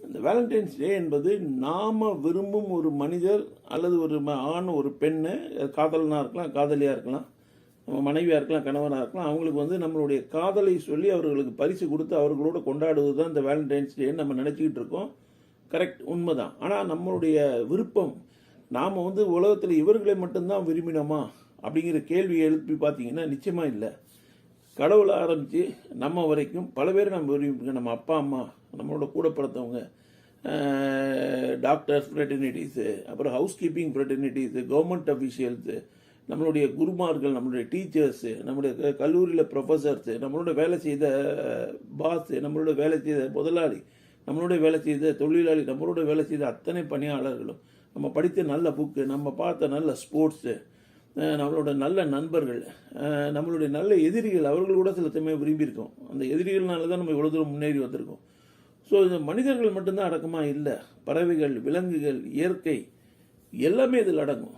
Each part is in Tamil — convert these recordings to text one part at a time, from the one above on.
இந்த வேலண்டைன்ஸ் டே என்பது நாம் விரும்பும் ஒரு மனிதர் அல்லது ஒரு ம- ஆண் ஒரு பெண்ணு காதலனாக இருக்கலாம் காதலியாக இருக்கலாம் நம்ம மனைவியாக இருக்கலாம் கணவனாக இருக்கலாம் அவங்களுக்கு வந்து நம்மளுடைய காதலை சொல்லி அவர்களுக்கு பரிசு கொடுத்து அவர்களோட கொண்டாடுவது தான் இந்த வேலண்டைன்ஸ் டேன்னு நம்ம நினச்சிக்கிட்டு இருக்கோம். கரெக்ட் உண்மை தான் ஆனால் நம்மளுடைய விருப்பம் நாம் வந்து உலகத்தில் இவர்களை மட்டும்தான் விரும்பினோமா? அப்படிங்கிற கேள்வியை எழுப்பி பார்த்தீங்கன்னா நிச்சயமாக இல்லை. கடவுளை ஆரம்பித்து நம்ம வரைக்கும் பல பேர் நம்ம விரும்பியிருக்கோம் நம்ம அப்பா அம்மா நம்மளோட கூட பிறந்தவங்க டாக்டர்ஸ் ஃப்ரெட்டர்னிட்டிஸு அப்புறம் housekeeping fraternities government officials நம்மளுடைய குருமார்கள் நம்மளுடைய டீச்சர்ஸு நம்மளுடைய க- கல்லூரியில் ப்ரொஃபஸர்ஸு நம்மளோட வேலை செய்த பாஸு நம்மளோட வேலை செய்த முதலாளி நம்மளோட வேலை செய்த தொழிலாளி நம்மளோட வேலை செய்த அத்தனை பணியாளர்களும் நம்ம படித்த நல்ல புக்கு நம்ம பார்த்த நல்ல ஸ்போர்ட்ஸு நம்மளோட நல்ல நண்பர்கள் நம்மளுடைய நல்ல எதிரிகள் அவர்கள் கூட சில சமயம் விரும்பியிருக்கோம். அந்த எதிரிகள்னால தான் நம்ம இவ்வளோ தூரம் முன்னேறி வந்திருக்கோம். ஸோ இந்த மனிதர்கள் மட்டும்தான் அடக்கமாக இல்லை. பறவைகள் விலங்குகள் இயற்கை எல்லாமே இதில் அடங்கும்.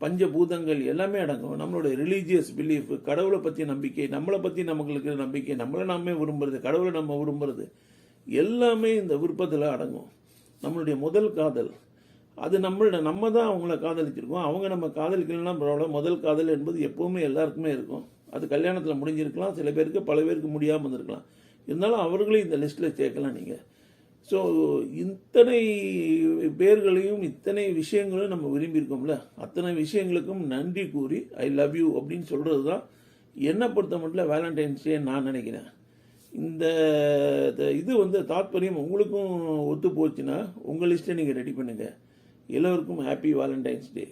பஞ்சபூதங்கள் எல்லாமே அடங்கும். நம்மளுடைய ரிலீஜியஸ் பிலீஃப் கடவுளை பற்றி நம்பிக்கை நம்மளை பற்றி நமக்கு இருக்கிற நம்பிக்கை நம்மளை நாமே விரும்புறது கடவுளை நம்ம விரும்புறது எல்லாமே இந்த விருப்பத்தில் அடங்கும். நம்மளுடைய முதல் காதல் அது நம்மள நம்ம தான் அவங்கள காதலிச்சிருக்கோம். அவங்க நம்ம காதலிக்கலாம் பரவாயில்ல. முதல் காதல் என்பது எப்போவுமே எல்லாருக்குமே இருக்கும். அது கல்யாணத்தில் முடிஞ்சிருக்கலாம். சில பேருக்கு பல பேருக்கு முடியாமல் இருந்திருக்கலாம். இருந்தாலும் அவர்களையும் இந்த லிஸ்ட்டில் சேர்க்கலாம் நீங்கள் ஸோ இத்தனை பேர்களையும் இத்தனை விஷயங்களும் நம்ம விரும்பியிருக்கோம்ல. அத்தனை விஷயங்களுக்கும் நன்றி கூறி ஐ லவ் யூ அப்படின்னு சொல்கிறது தான் என்னை பொறுத்த மட்டும் வேலண்டைன்ஸ் டே நான் நினைக்கிறேன். இந்த த- இது வந்து தாத்பரியம் உங்களுக்கும் ஒத்து போச்சுன்னா உங்கள் லிஸ்ட்டை நீங்கள் ரெடி பண்ணுங்கள் எல்லோருக்கும் ஹாப்பி வேலண்டைன்ஸ் டே